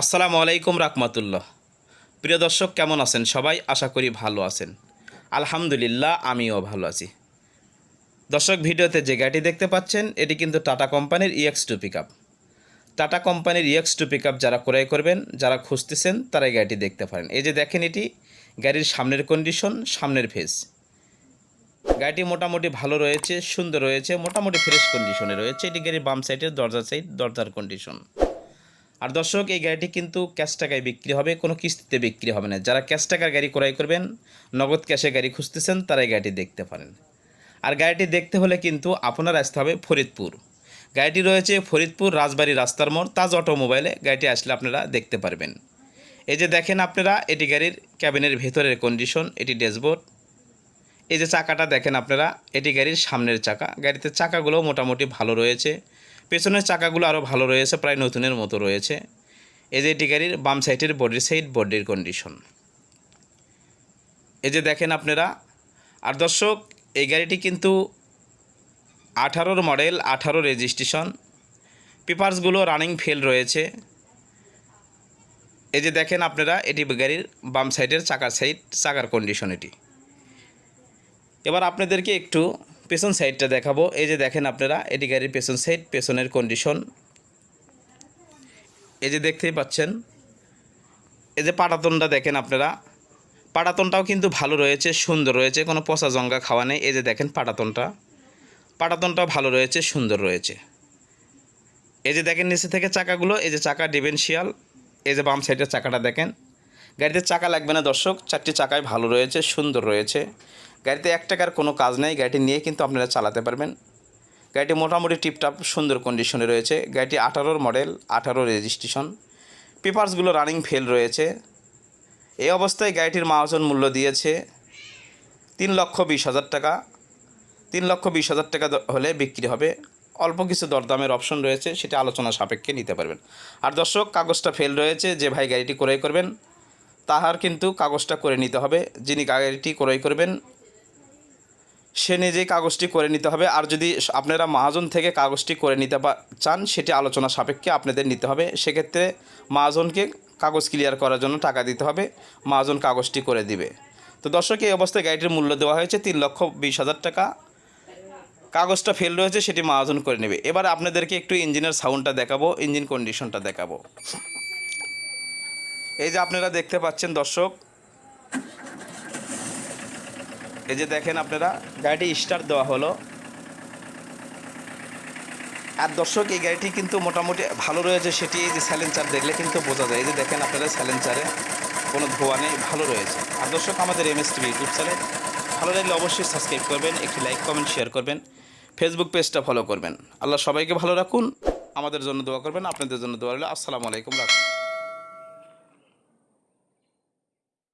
আসসালামু আলাইকুম রাহমাতুল্লাহ। প্রিয় দর্শক, কেমন আছেন সবাই? আশা করি ভালো আছেন। আলহামদুলিল্লাহ, আমিও ভালো আছি। দর্শক, ভিডিওতে যে গাড়িটি দেখতে পাচ্ছেন, এটি কিন্তু টাটা কোম্পানির ইএক্স টু পিক টাটা কোম্পানির ইএক্স টু পিক যারা ক্রয় করবেন, যারা খুঁজতেছেন, তারা এই গাড়িটি দেখতে পারেন। এই যে দেখেন এটি, গাড়ির সামনের কন্ডিশন সামনের ফেস গাড়িটি মোটামুটি ভালো রয়েছে, সুন্দর রয়েছে, মোটামুটি ফ্রেশ কন্ডিশনে রয়েছে। এটি গাড়ির বাম সাইডের দরজা সাইড দরজার কন্ডিশন আর দর্শক, এই গাড়িটি কিন্তু ক্যাশ টাকায় বিক্রি হবে, কোনো কিস্তিতে বিক্রি হবে না। যারা ক্যাশ টাকার গাড়ি ক্রয় করবেন, নগদ ক্যাশে গাড়ি খুঁজতেছেন তারা এই গাড়িটি দেখতে পারেন। আর গাড়িটি দেখতে হলে কিন্তু আপনার আসতে হবে ফরিদপুর। গাড়িটি রয়েছে ফরিদপুর রাজবাড়ি রাস্তার মোড়, তাজ অটোমোবাইলে গাড়িটি আসলে আপনারা দেখতে পারবেন। এই যে দেখেন আপনারা, এটি গাড়ির ক্যাবিনের ভেতরের কন্ডিশন এটি ড্যাশবোর্ড এই যে চাকাটা দেখেন আপনারা, এটি গাড়ির সামনের চাকা। গাড়িতে চাকাগুলো মোটামুটি ভালো রয়েছে। পেছনের চাকাগুলো আরও ভালো রয়েছে, প্রায় নতুনের মতো রয়েছে। এই যে এটি গাড়ির বাম সাইডের বডির সাইড বডির কন্ডিশন এই যে দেখেন আপনারা, আর দর্শক, এই গাড়িটি কিন্তু আঠারোর মডেল আঠারো রেজিস্ট্রেশন পেপারসগুলো রানিং ফেল রয়েছে। এই যে দেখেন আপনারা, এটি গাড়ির বাম সাইডের চাকার সাইড চাকার কন্ডিশন এটি। এবার আপনাদেরকে একটু পেছন সাইডটা দেখাবো। এই যে দেখেন আপনারা, এটি গাড়ির পেছন সাইড, পেছনের কন্ডিশন এই যে দেখতেই পাচ্ছেন, এই যে পাটাতনটা দেখেন আপনারা। পাটাতনটাও কিন্তু ভালো রয়েছে, সুন্দর রয়েছে, কোনো পচা জঙ্গা খাওয়া নেই। এই যে দেখেন পাটাতনটা, পাটাতনটাও ভালো রয়েছে, সুন্দর রয়েছে। এই যে দেখেন নিচে থেকে চাকাগুলো, এই যে চাকা ডিভেন্সিয়াল এই যে বাম সাইডের চাকাটা দেখেন। গাড়িতে চাকা লাগবে না দর্শক, চারটি চাকায় ভালো রয়েছে, সুন্দর রয়েছে। গাড়িতে এক টাকার কোনো কাজ নেই, গাড়িটি নিয়ে কিন্তু আপনারা চালাতে পারবেন। গাড়িটি মোটামুটি টিপটাপ, সুন্দর কন্ডিশনে রয়েছে। গাড়িটি আঠারোর মডেল আঠারো রেজিস্ট্রেশন পেপারসগুলো রানিং ফেল রয়েছে। এই অবস্থায় গাড়িটির মাহাজন মূল্য দিয়েছে তিন লক্ষ বিশ হাজার টাকা। তিন লক্ষ বিশ হাজার টাকা হলে বিক্রি হবে। অল্প কিছু দরদামের অপশন রয়েছে, সেটা আলোচনা সাপেক্ষে নিতে পারবেন। আর দর্শক, কাগজটা ফেল রয়েছে, যে ভাই গাড়িটি ক্রয় করবেন, তাহার কিন্তু কাগজটা করে নিতে হবে। যিনি গাড়িটি ক্রয় করবেন সে নিজেই কাগজটি করে নিতে হবে। আর যদি আপনারা মহাজন থেকে কাগজটি করে নিতে চান, সেটি আলোচনা সাপেক্ষে আপনাদের নিতে হবে। সেক্ষেত্রে মহাজনকে কাগজ ক্লিয়ার করার জন্য টাকা দিতে হবে। মহাজন কাগজটি করে দিবে। তো দর্শক, এই অবস্থায় গাড়িটির মূল্য দেওয়া হয়েছে তিন লক্ষ বিশ হাজার টাকা। কাগজটা ফেল রয়েছে, সেটি মহাজন করে নেবে। এবার আপনাদেরকে একটু ইঞ্জিনের সাউন্ডটা দেখাবো ইঞ্জিন কন্ডিশনটা দেখাবো। এই যে আপনারা দেখতে পাচ্ছেন দর্শক এই যে দেখেন আপনারা, গাড়িটি স্টার্ট দেওয়া হলো। আর দর্শক, এই গাড়িটি কিন্তু মোটামুটি ভালো রয়েছে, সেটি এই যে স্যালেঞ্চার দেখলে কিন্তু বোঝা যায়। এই যে দেখেন আপনারা স্যালেঞ্চারে কোনো ধোয়া নেই, ভালো রয়েছে। আর দর্শক, আমাদের M S TV YouTube channel ভালো লাগলে অবশ্যই সাবস্ক্রাইব করবেন, একটি লাইক কমেন্ট শেয়ার করবেন ফেসবুক পেজটা ফলো করবেন। আল্লাহ সবাইকে ভালো রাখুন, আমাদের জন্য দোয়া করবেন, আপনাদের জন্য দোয়া রইল। আসসালামু আলাইকুম, রাখুন।